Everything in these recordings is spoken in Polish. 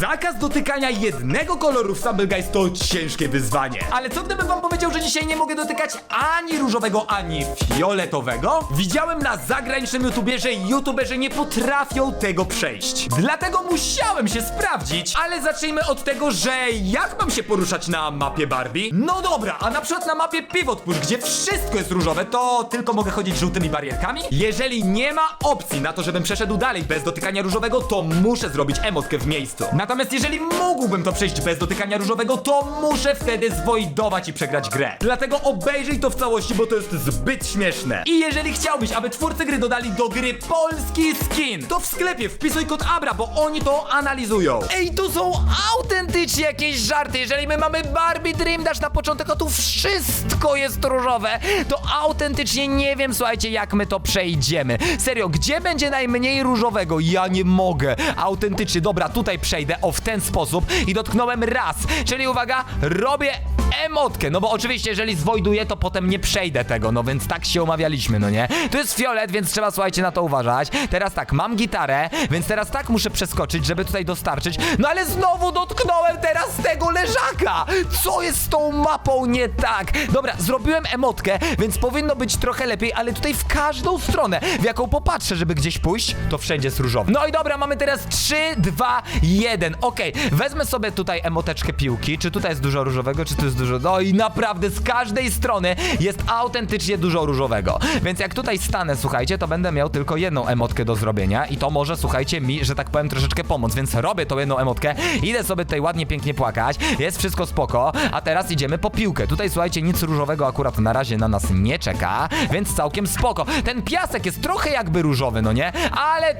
Zakaz dotykania jednego koloru w Stumble Guys to ciężkie wyzwanie. Ale co gdybym wam powiedział, że dzisiaj nie mogę dotykać ani różowego, ani fioletowego? Widziałem na zagranicznym YouTubie, że YouTuberzy nie potrafią tego przejść. Dlatego musiałem się sprawdzić, ale zacznijmy od tego, że jak mam się poruszać na mapie Barbie? No dobra, a na przykład na mapie Pivot Push, gdzie wszystko jest różowe, to tylko mogę chodzić żółtymi barierkami? Jeżeli nie ma opcji na to, żebym przeszedł dalej bez dotykania różowego, to muszę zrobić emotkę w miejscu. Natomiast jeżeli mógłbym to przejść bez dotykania różowego, to muszę wtedy zwojdować i przegrać grę. Dlatego obejrzyj to w całości, bo to jest zbyt śmieszne. I jeżeli chciałbyś, aby twórcy gry dodali do gry polski skin, to w sklepie wpisuj kod ABRA, bo oni to analizują. Ej, tu są autentycznie jakieś żarty. Jeżeli my mamy Barbie Dream Dash na początek, a tu wszystko jest różowe, to autentycznie nie wiem, słuchajcie, jak my to przejdziemy. Serio, gdzie będzie najmniej różowego? Ja nie mogę. Autentycznie, dobra, tutaj przejdę, o w ten sposób i dotknąłem raz. Czyli uwaga, robię emotkę, no bo oczywiście, jeżeli zwojduję, to potem nie przejdę tego, no więc tak się umawialiśmy, no nie? To jest fiolet, więc trzeba, słuchajcie, na to uważać. Teraz tak, mam gitarę, więc teraz tak muszę przeskoczyć, żeby tutaj dostarczyć. No ale znowu dotknąłem teraz tego leżaka! Co jest z tą mapą nie tak? Dobra, zrobiłem emotkę, więc powinno być trochę lepiej, ale tutaj w każdą stronę, w jaką popatrzę, żeby gdzieś pójść, to wszędzie jest różowy. No i dobra, mamy teraz 3, 2, 1. Okej, wezmę sobie tutaj emoteczkę piłki. Czy tutaj jest dużo różowego, czy tu jest dużo... No i naprawdę z każdej strony jest autentycznie dużo różowego. Więc jak tutaj stanę, słuchajcie, to będę miał tylko jedną emotkę do zrobienia i to może, słuchajcie, mi, że tak powiem, troszeczkę pomóc. Więc robię tą jedną emotkę, idę sobie tutaj ładnie, pięknie płakać, jest wszystko spoko, a teraz idziemy po piłkę. Tutaj, słuchajcie, nic różowego akurat na razie na nas nie czeka, więc całkiem spoko. Ten piasek jest trochę jakby różowy, no nie? Ale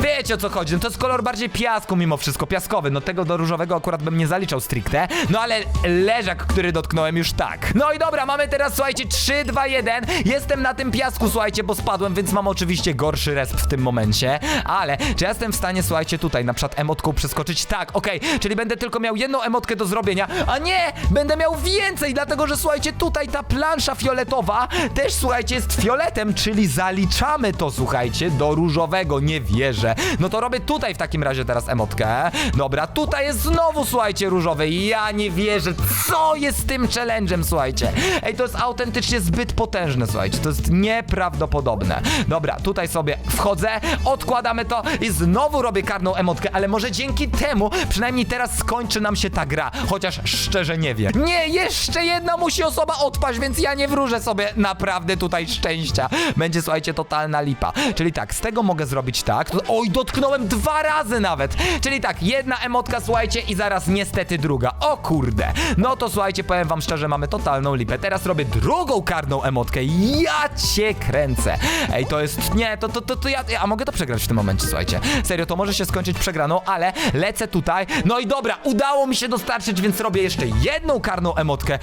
wiecie o co chodzi, no to jest kolor bardziej piasku mimo wszystko, piaskowy. No tego do różowego akurat bym nie zaliczał stricte, no ale leżak, który dotknąłem już tak. No i dobra, mamy teraz, słuchajcie, 3, 2, 1. Jestem na tym piasku, słuchajcie, bo spadłem, więc mam oczywiście gorszy resp w tym momencie, ale czy ja jestem w stanie, słuchajcie, tutaj na przykład emotką przeskoczyć? Tak, okej, czyli będę tylko miał jedną emotkę do zrobienia, a nie, będę miał więcej, dlatego że słuchajcie, tutaj ta plansza fioletowa też, słuchajcie, jest fioletem, czyli zaliczamy to, słuchajcie, do różowego, nie wierzę. No to robię tutaj w takim razie teraz emotkę. Dobra, tutaj jest znowu, słuchajcie, różowy. Ja nie wierzę, co jest z tym challenge'em, słuchajcie. Ej, to jest autentycznie zbyt potężne, słuchajcie, to jest nieprawdopodobne. Dobra, tutaj sobie wchodzę, odkładamy to i znowu robię karną emotkę, ale może dzięki temu przynajmniej teraz skończy nam się ta gra, chociaż szczerze nie wiem. Nie, jeszcze jedna musi osoba odpaść, więc ja nie wróżę sobie naprawdę tutaj szczęścia. Będzie, słuchajcie, totalna lipa. Czyli tak, z tego mogę zrobić tak. Oj, dotknąłem dwa razy nawet. Czyli tak, jedna emotka, słuchajcie, i zaraz niestety druga. O kurde. No to słuchajcie, powiem wam szczerze, mamy totalną lipę. Teraz robię drugą karną emotkę. Ja cię kręcę. Ej, to jest. Nie, to, to, to, to ja. A mogę to przegrać w tym momencie, słuchajcie. Serio, to może się skończyć przegraną, ale lecę tutaj. No i dobra, udało mi się dostarczyć, więc robię jeszcze jedną karną emotkę.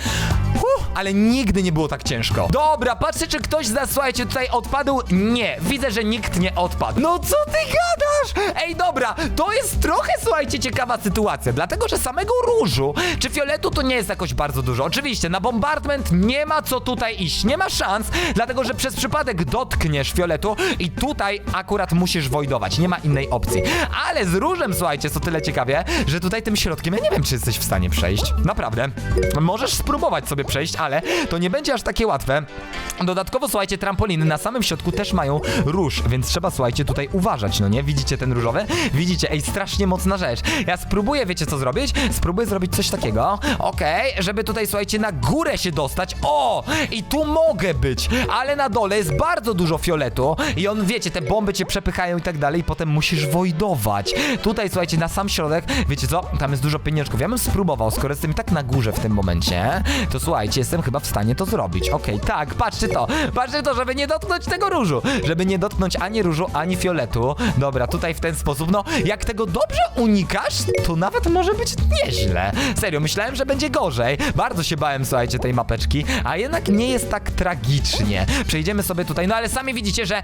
Huh, ale nigdy nie było tak ciężko. Dobra, patrzę, czy ktoś z nas, słuchajcie, tutaj odpadł. Nie, widzę, że nikt nie odpadł. No co ty gadasz? Ej, dobra, to jest trochę, słuchajcie, ciekawa sytuacja, dlatego, że samego różu czy fioletu to nie jest jakoś bardzo dużo. Oczywiście, na bombardment nie ma co tutaj iść, nie ma szans, dlatego, że przez przypadek dotkniesz fioletu i tutaj akurat musisz wojdować, nie ma innej opcji. Ale z różem, słuchajcie, jest o tyle ciekawie, że tutaj tym środkiem ja nie wiem, czy jesteś w stanie przejść. Naprawdę. Możesz spróbować sobie przejść, ale to nie będzie aż takie łatwe. Dodatkowo, słuchajcie, trampoliny na samym środku też mają róż, więc trzeba, słuchajcie, tutaj uważać, no nie? Widzicie ten różowy? Widzicie, ej, strasznie mocna rzecz. Ja spróbuję, wiecie co zrobić? Spróbuję zrobić coś takiego, okej, żeby tutaj, słuchajcie, na górę się dostać. O! I tu mogę być, ale na dole jest bardzo dużo fioletu i on, wiecie, te bomby cię przepychają i tak dalej i potem musisz wojdować. Tutaj, słuchajcie, na sam środek, wiecie co? Tam jest dużo pieniążków. Ja bym spróbował, skoro jestem i tak na górze w tym momencie, to słuchajcie, jestem chyba w stanie to zrobić. Okej, tak, patrzcie to, patrzcie to, żeby nie dotknąć tego różu, żeby nie dotknąć ani różu, ani fioletu. Dobra, tutaj w ten sposób, no, jak tego dobrze unikasz, to nawet może być nieźle. Serio, myślałem, że będzie gorzej. Bardzo się bałem, słuchajcie, tej mapeczki, a jednak nie jest tak tragicznie. Przejdziemy sobie tutaj, no ale sami widzicie, że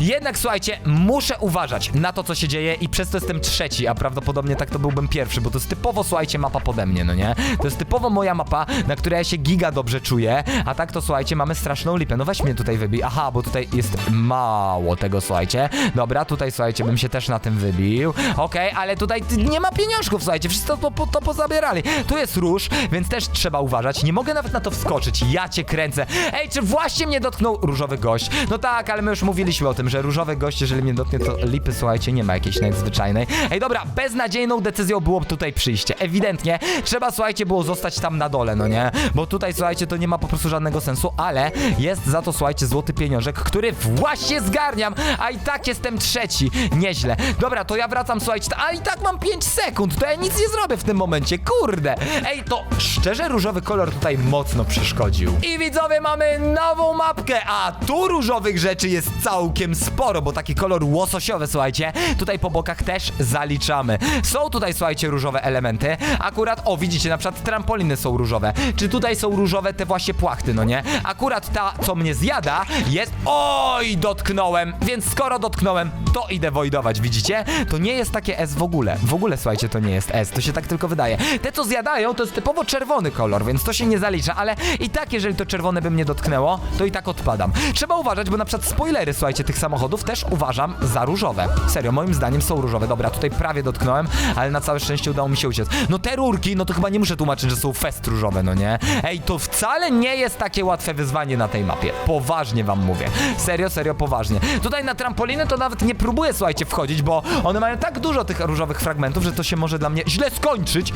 jednak, słuchajcie, muszę uważać na to, co się dzieje i przez to jestem trzeci, a prawdopodobnie tak to byłbym pierwszy, bo to jest typowo, słuchajcie, mapa pode mnie, no nie? To jest typowo moja mapa, na której ja się giga dobrze czuję, a tak to, słuchajcie, mamy straszną lipę. No weź mnie tutaj wybij. Aha, bo tutaj jest mało tego, słuchajcie. Dobra, tutaj, słuchajcie, bym się też na tym wybił. Okej, ale tutaj nie ma pieniążków, słuchajcie, wszyscy to, to, to pozabierali. Tu jest róż, więc też trzeba uważać. Nie mogę nawet na to wskoczyć, ja cię kręcę. Ej, czy właśnie mnie dotknął różowy gość? No tak, ale my już mówiliśmy o tym, że różowy gość, jeżeli mnie dotknie, to lipy, słuchajcie, nie ma jakiejś nadzwyczajnej. Ej, dobra, beznadziejną decyzją było tutaj przyjście. Ewidentnie trzeba, słuchajcie, było zostać tam na dole, no nie? Bo tutaj, słuchajcie, to nie ma po prostu żadnego sensu, ale jest za to, słuchajcie, złoty pieniążek, który właśnie zgarniam, a i tak jestem trzeci. Nieźle. Dobra, to ja wracam, słuchajcie, a i tak mam 5 sekund, to ja nic nie zrobię w tym momencie, kurde. Ej, to szczerze różowy kolor tutaj mocno przeszkodził. I widzowie, mamy nową mapkę, a tu różowych rzeczy jest całkiem sporo, bo taki kolor łososiowy, słuchajcie, tutaj po bokach też zaliczamy. Są tutaj, słuchajcie, różowe elementy. Akurat, o, widzicie, na przykład trampoliny są różowe. Czy tutaj są różowe te właśnie płachty, no nie? Akurat ta, co mnie zjada, jest... Oj, dotknąłem, więc skoro dotknąłem, to idę wojdować, widzicie? To nie jest takie S w ogóle. W ogóle, słuchajcie, to nie jest S, to się tak tylko wydaje. Te, co zjadają, to jest typowo czerwony kolor, więc to się nie zalicza, ale i tak, jeżeli to czerwone by mnie dotknęło, to i tak odpadam. Trzeba uważać, bo na przykład spoilery, słuchajcie, tych samochodów też uważam za różowe. Serio, moim zdaniem są różowe. Dobra, tutaj prawie dotknąłem, ale na całe szczęście udało mi się uciec. No te no to chyba nie muszę tłumaczyć, że są fest różowe, no nie? Ej, to wcale nie jest takie łatwe wyzwanie na tej mapie. Poważnie wam mówię. Serio, serio, poważnie. Tutaj na trampoliny to nawet nie próbuję, słuchajcie, wchodzić, bo one mają tak dużo tych różowych fragmentów, że to się może dla mnie źle skończyć.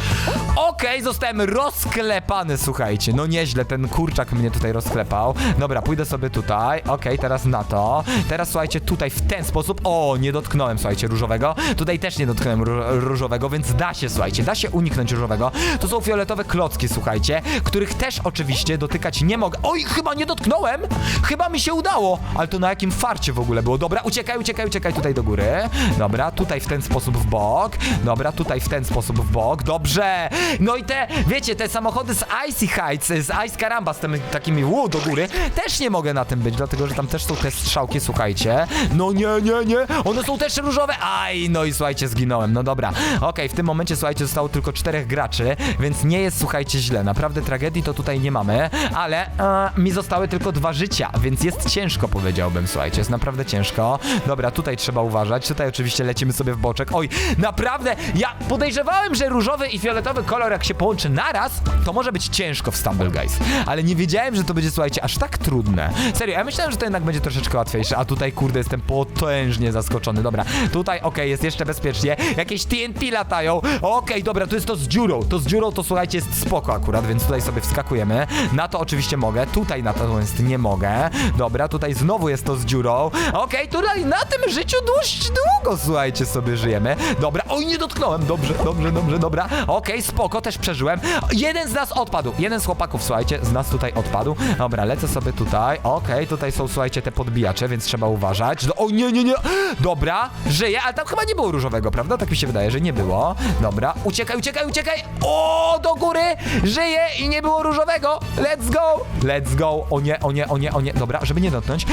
Okej, zostałem rozklepany, słuchajcie. No nieźle, ten kurczak mnie tutaj rozklepał. Dobra, pójdę sobie tutaj. Okej, teraz na to. Teraz, słuchajcie, tutaj w ten sposób. O, nie dotknąłem, słuchajcie, różowego. Tutaj też nie dotknąłem ró różowego, więc da się, słuchajcie, da się uniknąć różowego. To są fioletowe klocki, słuchajcie, których też oczywiście dotykać nie mogę. Oj, chyba nie dotknąłem! Chyba mi się udało! Ale to na jakim farcie w ogóle było? Dobra, uciekaj, uciekaj, uciekaj tutaj do góry. Dobra, tutaj w ten sposób w bok. Dobra, tutaj w ten sposób w bok. Dobrze! No i te, wiecie, te samochody z Icy Heights, z Ice Caramba, z tymi takimi łu do góry, też nie mogę na tym być, dlatego że tam też są te strzałki, słuchajcie. No nie, nie, nie! One są też różowe! Aj, no i słuchajcie, zginąłem. No dobra. Okej, w tym momencie, słuchajcie, zostało tylko czterech graczy, więc nie jest, słuchajcie, źle. Naprawdę tragedii to tutaj nie mamy, ale e, mi zostały tylko dwa życia, więc jest ciężko, powiedziałbym, słuchajcie, jest naprawdę ciężko. Dobra, tutaj trzeba uważać, tutaj oczywiście lecimy sobie w boczek. Oj, naprawdę, ja podejrzewałem, że różowy i fioletowy kolor, jak się połączy naraz, to może być ciężko w Stumble Guys, ale nie wiedziałem, że to będzie, słuchajcie, aż tak trudne. Serio, ja myślałem, że to jednak będzie troszeczkę łatwiejsze, a tutaj, kurde, jestem potężnie zaskoczony. Dobra, tutaj, okej, jest jeszcze bezpiecznie, jakieś TNT latają, okej, dobra, to jest to z dziurą, to z dziurą, to słuchajcie, jest spoko akurat, więc tutaj sobie wskakujemy. Na to oczywiście mogę, tutaj natomiast nie mogę. Dobra, tutaj znowu jest to z dziurą. Okej, tutaj na tym życiu dość długo, słuchajcie, sobie żyjemy. Dobra, oj, nie dotknąłem, dobrze, dobrze, dobrze, dobra. Okej, spoko, też przeżyłem. Jeden z nas odpadł, jeden z chłopaków, słuchajcie, z nas tutaj odpadł. Dobra, lecę sobie tutaj, okej, tutaj są, słuchajcie, te podbijacze, więc trzeba uważać. No, o nie, nie, nie, dobra, żyję, ale tam chyba nie było różowego, prawda? Tak mi się wydaje, że nie było. Dobra, uciekaj, uciekaj, uciekaj. O, do góry, żyję i nie było różowego. Let's go, let's go. O nie, o nie, o nie, o nie. Dobra, żeby nie dotknąć.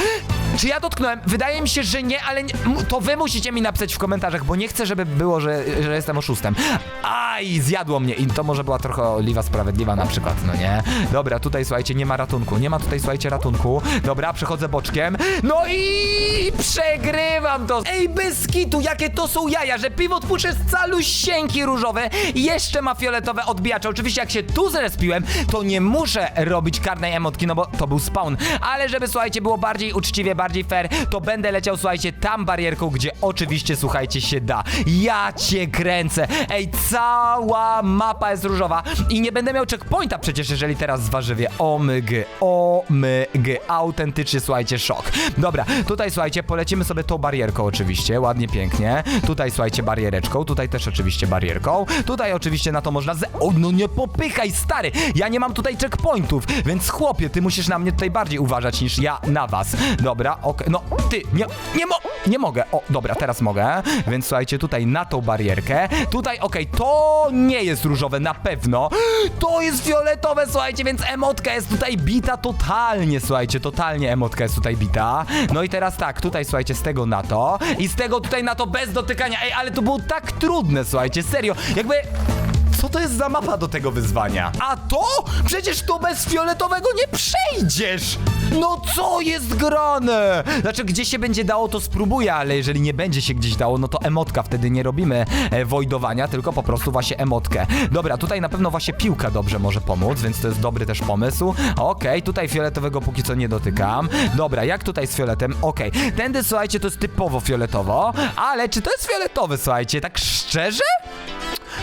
Czy ja dotknąłem? Wydaje mi się, że nie, ale nie, to wy musicie mi napisać w komentarzach, bo nie chcę, żeby było, że, że jestem oszustem. Aj, zjadło mnie i to może była trochę oliwa sprawiedliwa na przykład, no nie? Dobra, tutaj słuchajcie, nie ma ratunku, nie ma tutaj słuchajcie ratunku. Dobra, przechodzę boczkiem. No i przegrywam to. Ej, bez kitu, jakie to są jaja, że pivot push jest calusieńki różowe jeszcze ma fioletowe odbijacze. Oczywiście jak się tu zrespiłem, to nie muszę robić karnej emotki, no bo to był spawn. Ale żeby, słuchajcie, było bardziej uczciwie, bardziej fair, to będę leciał, słuchajcie, tam barierką, gdzie oczywiście, słuchajcie, się da. Ja cię kręcę. Ej, cała mapa jest różowa i nie będę miał checkpointa przecież, jeżeli teraz zwarzywię. Omygy, omygy. Autentycznie, słuchajcie, szok. Dobra, tutaj, słuchajcie, polecimy sobie tą barierką oczywiście, ładnie, pięknie. Tutaj, słuchajcie, bariereczką, tutaj też oczywiście barierką. Tutaj oczywiście na to można z... O, no nie popychaj, stary! Ja nie mam tutaj checkpointów, więc chłopie, ty musisz na mnie tutaj bardziej uważać niż ja na was. Dobra, okej, no ty, nie, nie mo... Nie mogę. O, dobra, teraz mogę. Więc słuchajcie, tutaj na tą barierkę. Tutaj, okej, to nie jest różowe, na pewno. To jest fioletowe, słuchajcie, więc emotka jest tutaj bita totalnie, słuchajcie, totalnie emotka jest tutaj bita. No i teraz tak, tutaj, słuchajcie, z tego na to i z tego tutaj na to bez dotykania. Ej, ale to było tak trudne, słuchajcie, serio. Jakby Co to jest za mapa do tego wyzwania? A to? Przecież tu bez fioletowego nie przejdziesz! No co jest grane? Znaczy, gdzie się będzie dało, to spróbuję, ale jeżeli nie będzie się gdzieś dało, no to emotka. Wtedy nie robimy e, wojdowania, tylko po prostu właśnie emotkę. Dobra, tutaj na pewno właśnie piłka dobrze może pomóc, więc to jest dobry też pomysł. Okej, tutaj fioletowego póki co nie dotykam. Dobra, jak tutaj z fioletem? Okej, tędy słuchajcie, to jest typowo fioletowo, ale czy to jest fioletowy, słuchajcie, tak szczerze?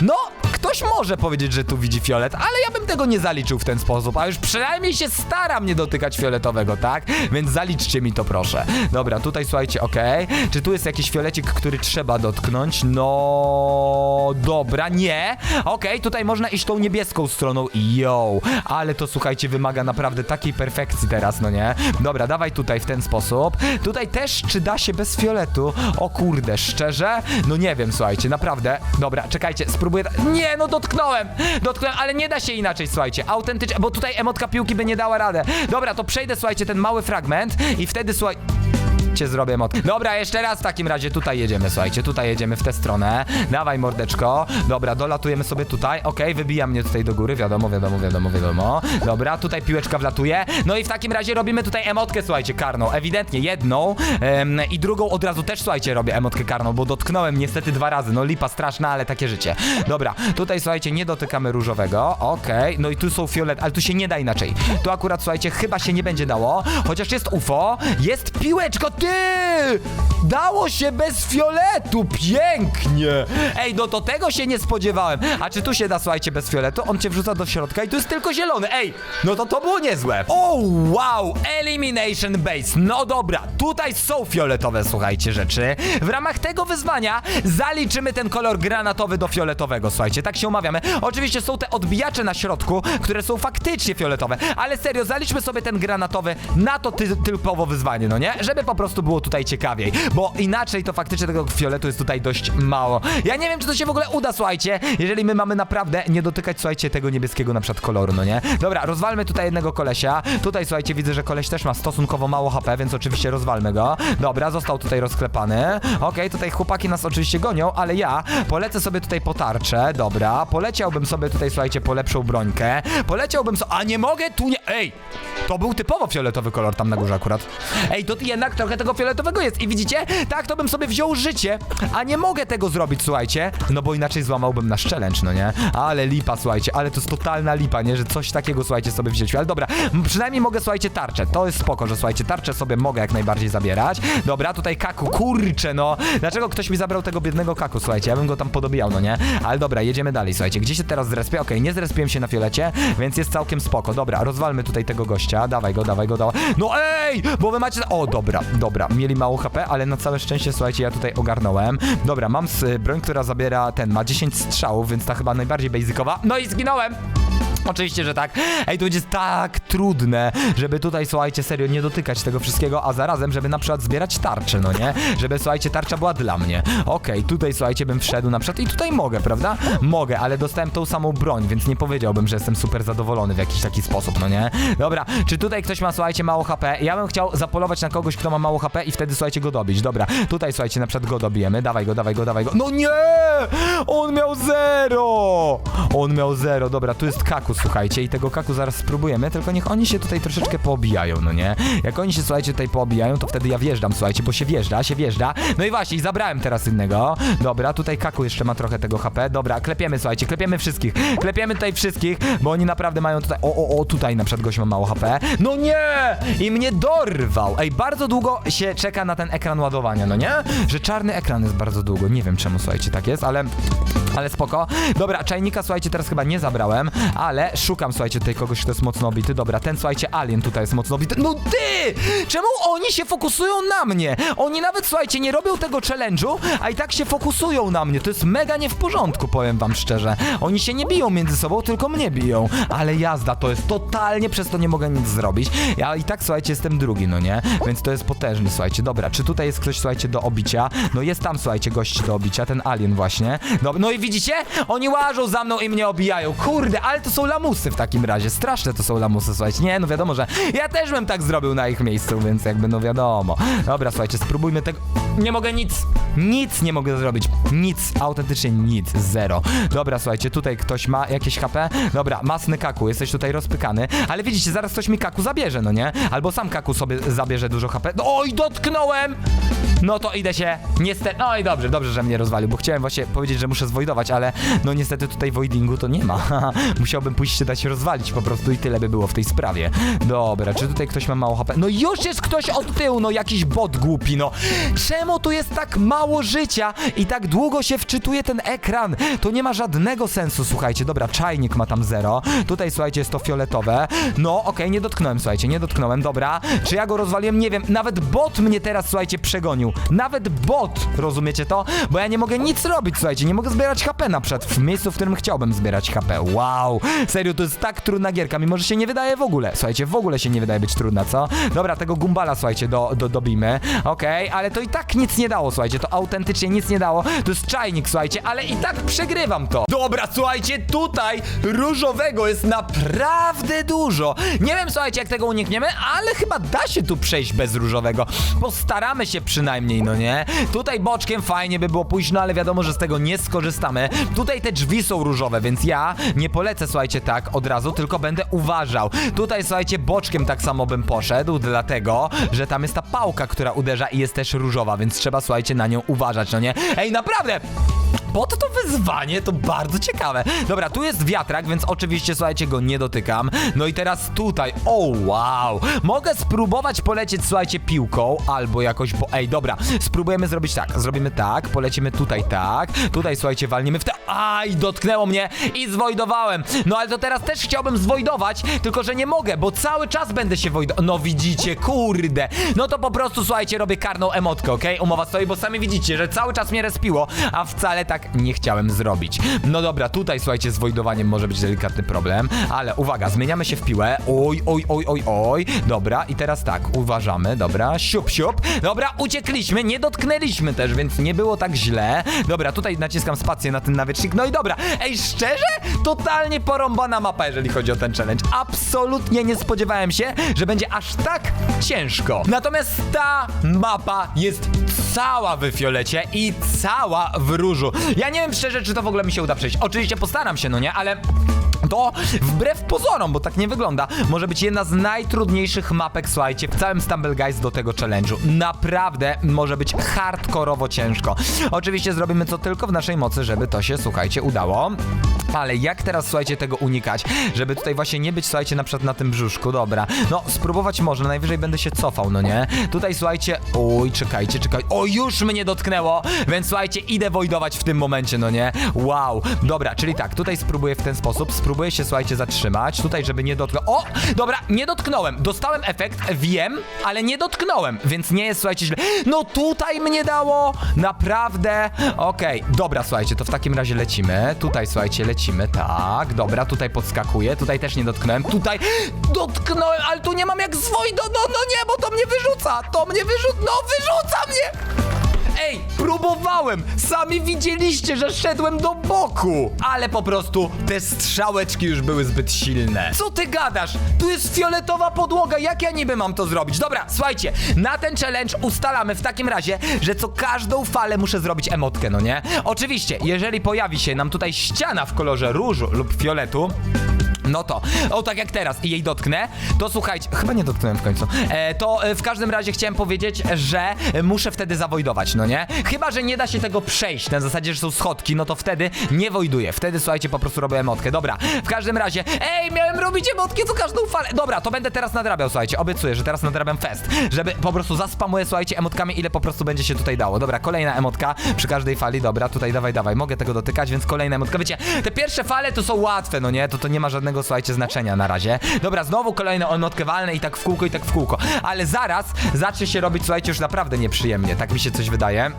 No, ktoś może powiedzieć, że tu widzi fiolet, ale ja bym tego nie zaliczył w ten sposób, a już przynajmniej się staram nie dotykać fioletowego, tak? Więc zaliczcie mi to proszę. Dobra, tutaj słuchajcie, okej. Czy tu jest jakiś fiolecik, który trzeba dotknąć? No, dobra, nie. Okej, tutaj można iść tą niebieską stroną. Yo, ale to słuchajcie, wymaga naprawdę takiej perfekcji teraz, no nie? Dobra, dawaj tutaj w ten sposób. Tutaj też, czy da się bez fioletu? O kurde, szczerze? No nie wiem, słuchajcie, naprawdę. Dobra, czekajcie, spróbuję. Nie, no dotknąłem! Dotknąłem, ale nie da się inaczej, słuchajcie. Autentycznie, bo tutaj emotka piłki by nie dała radę. Dobra, to przejdę, słuchajcie, ten mały fragment i wtedy, słuchaj cię zrobię emotkę. Dobra, jeszcze raz w takim razie tutaj jedziemy, słuchajcie, tutaj jedziemy w tę stronę. Dawaj mordeczko. Dobra, dolatujemy sobie tutaj. Okej, wybija mnie tutaj do góry, wiadomo, wiadomo, wiadomo, wiadomo. Dobra, tutaj piłeczka wlatuje. No i w takim razie robimy tutaj emotkę, słuchajcie, karną. Ewidentnie jedną i drugą od razu też, słuchajcie, robię emotkę karną, bo dotknąłem niestety dwa razy. No lipa straszna, ale takie życie. Dobra, tutaj, słuchajcie, nie dotykamy różowego. Okej, no i tu są fiolet, ale tu się nie da inaczej. Tu akurat, słuchajcie, chyba się nie będzie dało, chociaż jest UFO, jest piłeczko, ty! Dało się bez fioletu, pięknie! Ej, no to tego się nie spodziewałem. A czy tu się da, słuchajcie, bez fioletu? On cię wrzuca do środka i tu jest tylko zielony. Ej, no to to było niezłe. O, wow, Elimination Base. No dobra, tutaj są fioletowe, słuchajcie, rzeczy. W ramach tego wyzwania zaliczymy ten kolor granatowy do fioletowego, słuchajcie, tak się umawiamy. Oczywiście są te odbijacze na środku, które są faktycznie fioletowe, ale serio, zaliczmy sobie ten granatowy na to ty typowo wyzwanie, no nie? Żeby po prostu było tutaj ciekawiej, bo inaczej to faktycznie tego fioletu jest tutaj dość mało. Ja nie wiem, czy to się w ogóle uda, słuchajcie, jeżeli my mamy naprawdę nie dotykać, słuchajcie, tego niebieskiego na przykład koloru, no nie? Dobra, rozwalmy tutaj jednego kolesia. Tutaj, słuchajcie, widzę, że koleś też ma stosunkowo mało HP, więc oczywiście rozwalmy go. Dobra, został tutaj rozklepany. Okej, tutaj chłopaki nas oczywiście gonią, ale ja polecę sobie tutaj po tarczę. Dobra, poleciałbym sobie tutaj, słuchajcie, po lepszą brońkę. Poleciałbym so... A nie mogę tu nie... Ej! To był typowo fioletowy kolor tam na górze akurat. Ej, to jednak trochę tego fioletowego jest. I widzicie? Tak, to bym sobie wziął życie, a nie mogę tego zrobić, słuchajcie. No bo inaczej złamałbym nasz challenge, no nie? Ale lipa, słuchajcie, ale to jest totalna lipa, nie? Że coś takiego, słuchajcie, sobie wziąć. Ale dobra, przynajmniej mogę, słuchajcie, tarczę. To jest spoko, że słuchajcie, tarczę sobie mogę jak najbardziej zabierać. Dobra, tutaj kaku, kurczę, no. Dlaczego ktoś mi zabrał tego biednego kaku, słuchajcie? Ja bym go tam podobijał, no nie? Ale dobra, jedziemy dalej, słuchajcie. Gdzie się teraz zrespię? Okej, nie zrespiłem się na fiolecie, więc jest całkiem spoko. Dobra, rozwalmy tutaj tego gościa. Dawaj go, dawaj go, dawaj. No ej! Bo wy macie... O, dobra, dobra. Mieli mało HP, ale na całe szczęście, słuchajcie, ja tutaj ogarnąłem. Dobra, mam broń, która zabiera ten, ma 10 strzałów, więc ta chyba najbardziej basicowa. No i zginąłem! Oczywiście, że tak. Ej, to będzie tak trudne, żeby tutaj, słuchajcie, serio nie dotykać tego wszystkiego, a zarazem, żeby na przykład zbierać tarczę, no nie? Żeby, słuchajcie, tarcza była dla mnie. Okej, tutaj, słuchajcie, bym wszedł na przykład i tutaj mogę, prawda? Mogę, ale dostałem tą samą broń, więc nie powiedziałbym, że jestem super zadowolony w jakiś taki sposób, no nie? Dobra, czy tutaj ktoś ma, słuchajcie, mało HP? Ja bym chciał zapolować na kogoś, kto ma mało HP i wtedy, słuchajcie, go dobić. Dobra, tutaj, słuchajcie, na przykład go dobijemy. Dawaj go, dawaj go, dawaj go. No nie! On miał zero! On miał zero. Dobra, tu jest kaku, słuchajcie, i tego kaku zaraz spróbujemy, tylko niech oni się tutaj troszeczkę poobijają, no nie? Jak oni się, słuchajcie, tutaj poobijają, to wtedy ja wjeżdżam, słuchajcie, bo się wjeżdża, się wjeżdża. No i właśnie, i zabrałem teraz innego. Dobra, tutaj kaku jeszcze ma trochę tego HP. Dobra, klepiemy, słuchajcie, klepiemy wszystkich. Klepiemy tutaj wszystkich, bo oni naprawdę mają tutaj... O, o, o, tutaj na przykład gość ma mało HP. No nie! I mnie dorwał. Ej, bardzo długo się czeka na ten ekran ładowania, no nie? Że czarny ekran jest bardzo długo. Nie wiem czemu, słuchajcie, tak jest, ale... Ale spoko. Dobra, czajnika, słuchajcie, teraz chyba nie zabrałem, ale szukam, słuchajcie, tutaj kogoś, kto jest mocno obity. Dobra, ten, słuchajcie, alien tutaj jest mocno obity. No ty! Czemu oni się fokusują na mnie? Oni nawet, słuchajcie, nie robią tego challenge'u, a i tak się fokusują na mnie. To jest mega nie w porządku, powiem wam szczerze. Oni się nie biją między sobą, tylko mnie biją. Ale jazda, to jest totalnie, przez to nie mogę nic zrobić. Ja i tak, słuchajcie, jestem drugi, no nie? Więc to jest potężny, słuchajcie. Dobra, czy tutaj jest ktoś, słuchajcie, do obicia? No jest tam, słuchajcie, gość do obicia, ten alien właśnie. No i widzicie? Oni łażą za mną i mnie obijają. Kurde, ale to są lamusy w takim razie. Straszne to są lamusy, słuchajcie. Nie, no wiadomo, że ja też bym tak zrobił na ich miejscu, więc jakby, no wiadomo. Dobra, słuchajcie, spróbujmy tego... nie mogę nic, nic nie mogę zrobić. Nic, autentycznie nic, zero. Dobra, słuchajcie, tutaj ktoś ma jakieś HP. Dobra, masny kaku, jesteś tutaj rozpykany. Ale widzicie, zaraz ktoś mi kaku zabierze, no nie? Albo sam kaku sobie zabierze dużo HP. Oj, dotknąłem! No to idę się, niestety, no i dobrze, dobrze, że mnie rozwalił, bo chciałem właśnie powiedzieć, że muszę zwojdować, ale no niestety tutaj voidingu to nie ma. Musiałbym pójść się dać rozwalić po prostu i tyle by było w tej sprawie. Dobra, czy tutaj ktoś ma mało HP? No już jest ktoś od tyłu, no jakiś bot głupi, no. Czemu tu jest tak mało życia i tak długo się wczytuje ten ekran? To nie ma żadnego sensu, słuchajcie. Dobra, czajnik ma tam zero. Tutaj, słuchajcie, jest to fioletowe. No, okej, nie dotknąłem, słuchajcie, nie dotknąłem. Dobra, czy ja go rozwaliłem? Nie wiem. Nawet bot mnie teraz, słuchajcie, przegonił. Nawet bot, rozumiecie to? Bo ja nie mogę nic robić, słuchajcie, nie mogę zbierać HP na przykład w miejscu, w którym chciałbym zbierać HP. Wow, serio, to jest tak trudna gierka, mimo że się nie wydaje w ogóle. Słuchajcie, w ogóle się nie wydaje być trudna, co? Dobra, tego gumbala, słuchajcie, do, do, dobijmy. Okej, ale to i tak nic nie dało, słuchajcie, to autentycznie nic nie dało. To jest czajnik, słuchajcie, ale i tak przegrywam to. Dobra, słuchajcie, tutaj różowego jest naprawdę dużo. Nie wiem, słuchajcie, jak tego unikniemy, ale chyba da się tu przejść bez różowego. Postaramy się przynajmniej, no nie? Tutaj boczkiem fajnie by było pójść, no ale wiadomo, że z tego nie skorzystamy. Tutaj te drzwi są różowe, więc ja nie polecę, słuchajcie, tak od razu, tylko będę uważał. Tutaj, słuchajcie, boczkiem tak samo bym poszedł, dlatego, że tam jest ta pałka, która uderza i jest też różowa, więc trzeba, słuchajcie, na nią uważać, no nie? Ej, naprawdę! Po to to wyzwanie to bardzo ciekawe. Dobra, tu jest wiatrak, więc oczywiście, słuchajcie, go nie dotykam. No i teraz tutaj, o wow! Mogę spróbować polecieć, słuchajcie, piłką albo jakoś, bo ej, dobra, spróbujemy zrobić tak. Zrobimy tak, polecimy tutaj tak, tutaj, słuchajcie, walniemy w te... Aj, dotknęło mnie i zwojdowałem. No ale to teraz też chciałbym zwojdować, tylko że nie mogę, bo cały czas będę się wojdował. No widzicie, kurde. No to po prostu, słuchajcie, robię karną emotkę, okej? Umowa stoi, bo sami widzicie, że cały czas mnie respiło, a wcale tak nie chciałem zrobić. No dobra, tutaj, słuchajcie, z wojdowaniem może być delikatny problem, ale uwaga, zmieniamy się w piłę. Oj, oj, oj, oj, oj. Dobra, i teraz tak, uważamy, dobra, siup, siup. Dobra, uciekliśmy, nie dotknęliśmy też, więc nie było tak źle. Dobra, tutaj naciskam spację na ten nawiecznik. No i dobra, ej, szczerze? Totalnie porąbana mapa, jeżeli chodzi o ten challenge. Absolutnie nie spodziewałem się, że będzie aż tak ciężko. Natomiast ta mapa jest cała w fiolecie i cała w różu. Ja nie wiem szczerze, czy to w ogóle mi się uda przejść. Oczywiście postaram się, no nie, ale to wbrew pozorom, bo tak nie wygląda, może być jedna z najtrudniejszych mapek, słuchajcie, w całym Stumble Guys do tego challenge'u. Naprawdę może być hardkorowo ciężko. Oczywiście zrobimy co tylko w naszej mocy, żeby to się, słuchajcie, udało. Ale jak teraz, słuchajcie, tego unikać, żeby tutaj właśnie nie być, słuchajcie, na przykład na tym brzuszku, dobra. No, spróbować można, najwyżej będę się cofał, no nie? Tutaj, słuchajcie, oj, czekajcie, czekaj, o, już mnie dotknęło, więc słuchajcie, idę wojdować w tym momencie, no nie? Wow, dobra, czyli tak, tutaj spróbuję w ten sposób, spróbuję się, słuchajcie, zatrzymać, tutaj, żeby nie dotknąć, o, dobra, nie dotknąłem, dostałem efekt, wiem, ale nie dotknąłem, więc nie jest, słuchajcie, źle. No tutaj mnie dało, naprawdę, okej, dobra, słuchajcie, to w takim razie lecimy, tutaj, słuchajcie, lecimy, tak, dobra, tutaj podskakuję, tutaj też nie dotknąłem, tutaj dotknąłem, ale tu nie mam jak zwojdo, no, no nie, bo to mnie wyrzuca, to mnie wyrzuca, no wyrzuca mnie! Ej, próbowałem! Sami widzieliście, że szedłem do boku! Ale po prostu te strzałeczki już były zbyt silne. Co ty gadasz? Tu jest fioletowa podłoga, jak ja niby mam to zrobić? Dobra, słuchajcie, na ten challenge ustalamy w takim razie, że co każdą falę muszę zrobić emotkę, no nie? Oczywiście, jeżeli pojawi się nam tutaj ściana w kolorze różu lub fioletu, no to, o tak jak teraz i jej dotknę, to słuchajcie, chyba nie dotknąłem w końcu, e, to e, w każdym razie chciałem powiedzieć, że muszę wtedy zawojdować, no nie? Chyba, że nie da się tego przejść, na zasadzie, że są schodki, no to wtedy nie wojduję, wtedy słuchajcie, po prostu robię emotkę, dobra, w każdym razie, ej, miałem robić emotkę co każdą falę, dobra, to będę teraz nadrabiał, słuchajcie, obiecuję, że teraz nadrabiam fest, żeby po prostu zaspamuję, słuchajcie, emotkami, ile po prostu będzie się tutaj dało, dobra, kolejna emotka przy każdej fali, dobra, tutaj dawaj, dawaj, mogę tego dotykać, więc kolejna emotka, wiecie, te pierwsze fale to są łatwe, no nie, to to nie ma żadnego, słuchajcie, znaczenia na razie. Dobra, znowu kolejne emotkę walne i tak w kółko, i tak w kółko. Ale zaraz zacznie się robić, słuchajcie, już naprawdę nieprzyjemnie. Tak mi się coś wydaje.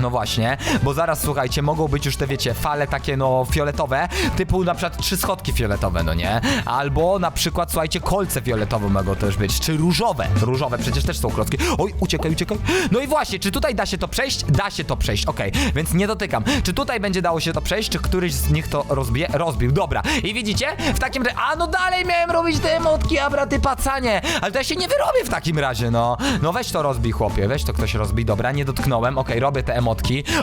No właśnie, bo zaraz słuchajcie, mogą być już te wiecie, fale takie no fioletowe, typu na przykład trzy schodki fioletowe, no nie? Albo na przykład słuchajcie, kolce fioletowe mogą też być, czy różowe. Różowe przecież też są klocki. Oj, uciekaj, uciekaj. No i właśnie, czy tutaj da się to przejść? Da się to przejść, okej, więc nie dotykam. Czy tutaj będzie dało się to przejść, czy któryś z nich to rozbije? Rozbił, dobra. I widzicie? W takim razie, a no dalej miałem robić te emotki, a braty pacanie, ale to ja się nie wyrobię w takim razie, no. No weź to rozbij, chłopie, weź to ktoś rozbij, dobra, nie dotknąłem, okej, robię te emotki.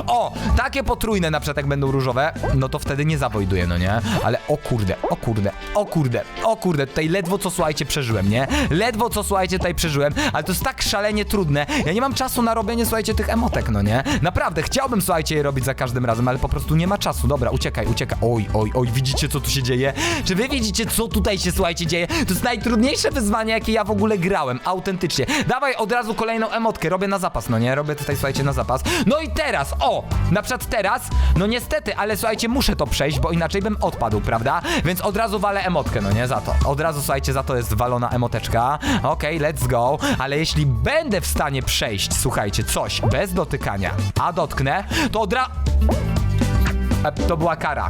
O, takie potrójne na przykład jak będą różowe, no to wtedy nie zawojduję, no nie? Ale o kurde, o kurde, o kurde, o kurde, tutaj ledwo co słuchajcie przeżyłem, nie? Ledwo co słuchajcie tutaj przeżyłem, ale to jest tak szalenie trudne. Ja nie mam czasu na robienie słuchajcie tych emotek, no nie? Naprawdę, chciałbym słuchajcie je robić za każdym razem, ale po prostu nie ma czasu. Dobra, uciekaj, uciekaj. Oj, oj, oj, widzicie co tu się dzieje? Czy wy widzicie co tutaj się słuchajcie dzieje? To jest najtrudniejsze wyzwanie jakie ja w ogóle grałem, autentycznie. Dawaj od razu kolejną emotkę, robię na zapas, no nie? Robię tutaj słuchajcie na zapas. No i teraz, o, na przykład teraz, no niestety, ale słuchajcie, muszę to przejść, bo inaczej bym odpadł, prawda? Więc od razu walę emotkę, no nie? Za to. Od razu, słuchajcie, za to jest walona emoteczka. Okej, let's go. Ale jeśli będę w stanie przejść, słuchajcie, coś bez dotykania, a dotknę, to od razu... To była kara.